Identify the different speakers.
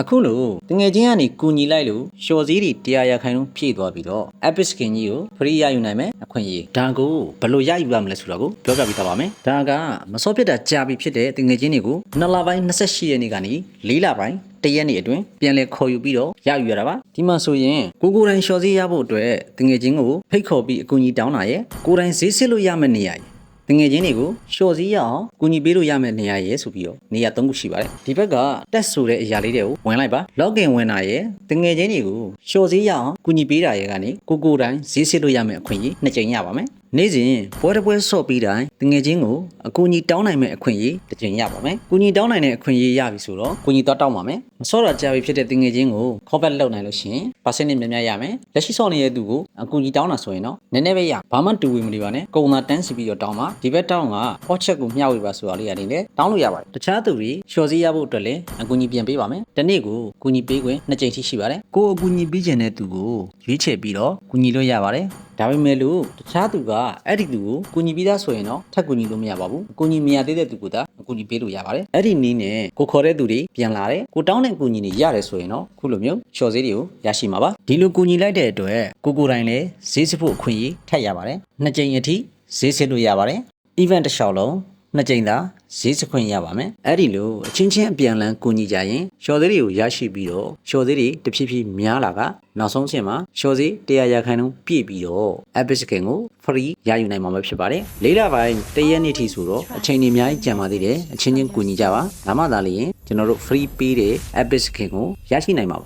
Speaker 1: အခုလို့တငယ်ချင်းကနေကူညီလိုက်လို့လျှော်စည်းတွေတရားရခိုင်လုံးဖြည့်သွားပြီးတော့ epic skin ကြီးကို free ရယူနိုင်မယ်အခွင့်အရေးဒါကိုဘယ်လိုရယူရမလဲဆိုတာကိုပြောပြပေးထားပါမယ်ဒါကမစောပြတ်တာကြာပြီဖြစ်တဲ့တငယ်ချင်းတွေကို2လပိုင်း28ရက်နေ့ကနေ4လပိုင်းတရက်နေ့အတွင်းပြန်လည်ခေါ်ယူပြီးတော့ရယူရတာပါဒီမှာဆိုရင်ကိုကိုယ်တိုင်လျှော်စည်းရဖို့အတွက်တငယ်ချင်းကိုဖိတ်ခေါ်ပြီးအကူအညီတောင်းတာရဲ့ကိုယ်တိုင်ဈေးစစ်လို့ရမယ့်နေရာရဲ့ တငယ်ချင်းတွေကိုလျှော်စည်းရအောင်ကူညီပေးလို့ရမယ့်နေရာရဲဆိုပြီးတော့နေရာ၃ခုရှိပါတယ်ဒီဘက်ကတက်ဆိုတဲ့အရာလေးတွေကိုဝင်လိုက်ပါ login ဝင်တာရဲတငယ်ချင်းတွေကိုလျှော်စည်းရအောင်ကူညီပေးတာရဲကနေကိုကိုယ်တိုင်ဈေးစစ်လို့ရမယ့်အခွင့်အရေးနှစ်ကြိမ်ရပါမယ်နေ့စဉ်ပွဲတစ်ပွဲဆော့ပြီးတိုင်းတငယ်ချင်းကိုအကူအညီတောင်းနိုင်မယ့်အခွင့်အရေးတစ်ကြိမ်ရပါမယ်။ကူညီတောင်းနိုင်တဲ့အခွင့်အရေးရပြီဆိုတော့ကူညီတော့တောင်းပါမယ်။မဆော့တာကြာပြီဖြစ်တဲ့တငယ်ချင်းကို callback လုပ်နိုင်လို့ရှိရင် percentage များများရမယ်။လက်ရှိဆော့နေတဲ့သူကိုအကူအညီတောင်းတာဆိုရင်တော့နည်းနည်းပဲရ။ဘာမှတူဝေမနေပါနဲ့။ကုန်တာတန်းစီပြီးတော့တောင်းပါ။ဒီဘက်တောင်းက hot check ကိုမျှဝေပါဆိုတာလေးကနေလည်းတောင်းလို့ရပါတယ်။တခြားသူတွေလျှော်စည်းရဖို့အတွက်လည်းအကူအညီပြန်ပေးပါမယ်။ဒီနေ့ကိုကူညီပေးခွင့်နှစ်ကြိမ်ထိရှိပါတယ်။ကိုယ်အကူအညီပေးခြင်းတဲ့သူကိုရွေးချယ်ပြီးတော့ကူညီလို့ရပါတယ်။ဒါပေမဲ့လို့တခြားသူကအဲ့ဒီသူကိုကူညီပြီးသားဆိုရင်တော့ထပ်ကူညီလို့မရပါဘူး။ကူညီမရသေးတဲ့သူကသာအကူအညီပေးလို့ရပါတယ်။အဲ့ဒီနည်းနဲ့ကိုခေါ်တဲ့သူတွေပြန်လာတယ်။ကိုတောင်းတဲ့ကူညီတွေရတယ်ဆိုရင်တော့ခုလိုမျိုးလျှော်ဈေးတွေကိုရရှိမှာပါ။ဒီလိုကူညီလိုက်တဲ့အတွက်ကိုကိုယ်တိုင်လည်းဈေးစစ်ဖို့အခွင့်အရေးထပ်ရပါတယ်။နှစ်ကြိမ်အထိဈေးစစ်လို့ရပါတယ်။ event တစ်လျှောက်လုံး နှစ်ကြိမ်သာဈေးစခွင့်ရပါမယ်။အဲ့ဒီလိုအချင်းချင်းအပြန်အလှန်ကူညီကြရင်လျှော်သေးတွေကိုရရှိပြီးတော့လျှော်သေးတွေတဖြည်းဖြည်းများလာကနောက်ဆုံးအဆင့်မှာလျှော်သေး100ရာခိုင်နှုန်းပြည့်ပြီးတော့ epic skin ကို free ရယူနိုင်မှာပဲဖြစ်ပါတယ်။လေးလပိုင်းတရက်နေ့ထိဆိုတော့အချိန်ကြီးအများကြီးကြံပါသေးတယ်။အချင်းချင်းကူညီကြပါ။ဒါမှသာလျှင်ကျွန်တော်တို့ free ပေးတဲ့ epic skin ကိုရရှိနိုင်မှာပါ